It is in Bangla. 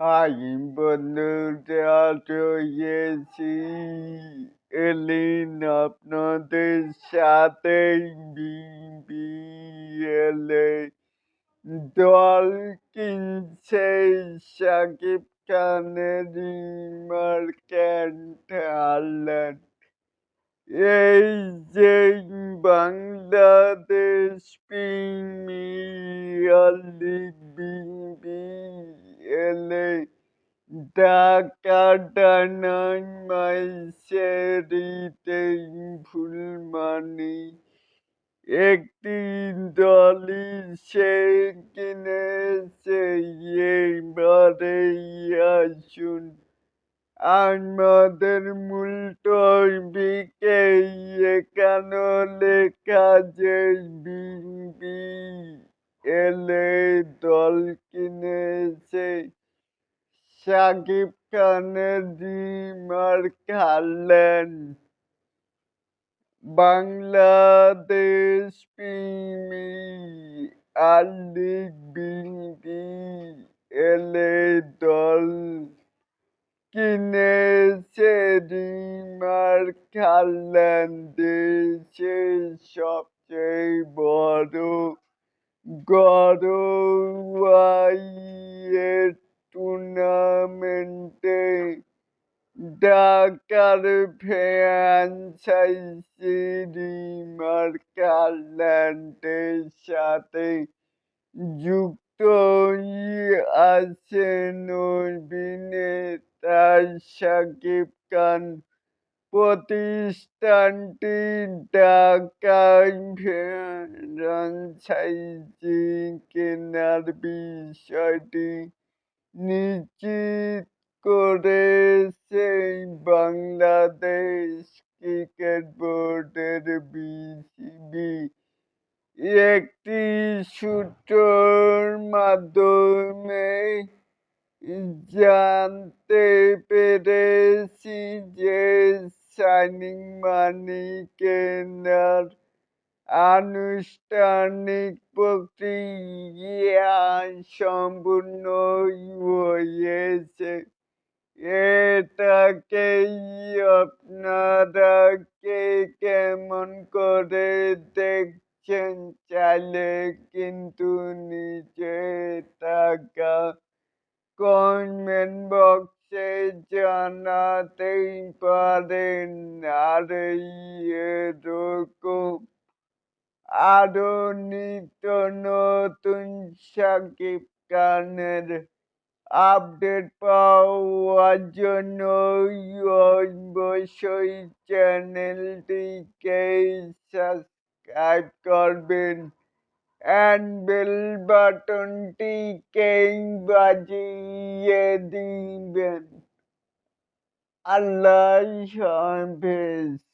হাই বন্ধুরা রয়েছি এলিন আপনাদের সাথে বিবিএলে দল কিনছে সাকিব খানের মার্কেট হারলেন এই যে বাংলাদেশ প্রিমিয়ার লিগ বিবিএলে ঢাকা ডায়নামাইটসেরিতে ভুলমানি একটি দলই সে কিনেছে এবারে আসুন আমাদের মূল এখানে লেখা যে বিবি এলে দল কিনেছে শাকিব খানের ডিমার খালেন। বাংলাদেশ প্রিমিয়ার লিগ বিবি এলে দল কিনেছে ডিমার খালেন। দেশের সবচেয়ে বড় গড়োয়াইয়ের টুর্নামেন্টে ঢাকার ফ্র্যাঞ্চাইজি রিমার কাল্যান্ডের সাথে যুক্ত আছেন অভিনেতা শাকিব খান। প্রতিষ্ঠানটি ঢাকায় ফ্র্যাঞ্চাইজি কেনার বিষয়টি নিশ্চিত করেছে বাংলাদেশ ক্রিকেট বোর্ডের বিসিবি। একটি সূত্রের মাধ্যমে জানতে পেরেছি যে সাইনিং মানি কেনার আনুষ্ঠানিক প্রক্রিয়া সম্পূর্ণ হয়েছে। এটাকেই আপনারা কে কেমন করে দেখছেন চাইলে কিন্তু নিচে টাকা কমেন্ট বক্সে জানাতেই পারেন। আর এরকম আরও নিত্য নতুন সাকিব খানের আপডেট পাওয়ার জন্য অবশ্যই চ্যানেলটিকে সাবস্ক্রাইব করবেন। অ্যান্ড বেল বাটনটিকে বাজিয়ে দিবেন। আল্লাহ হাফেজ।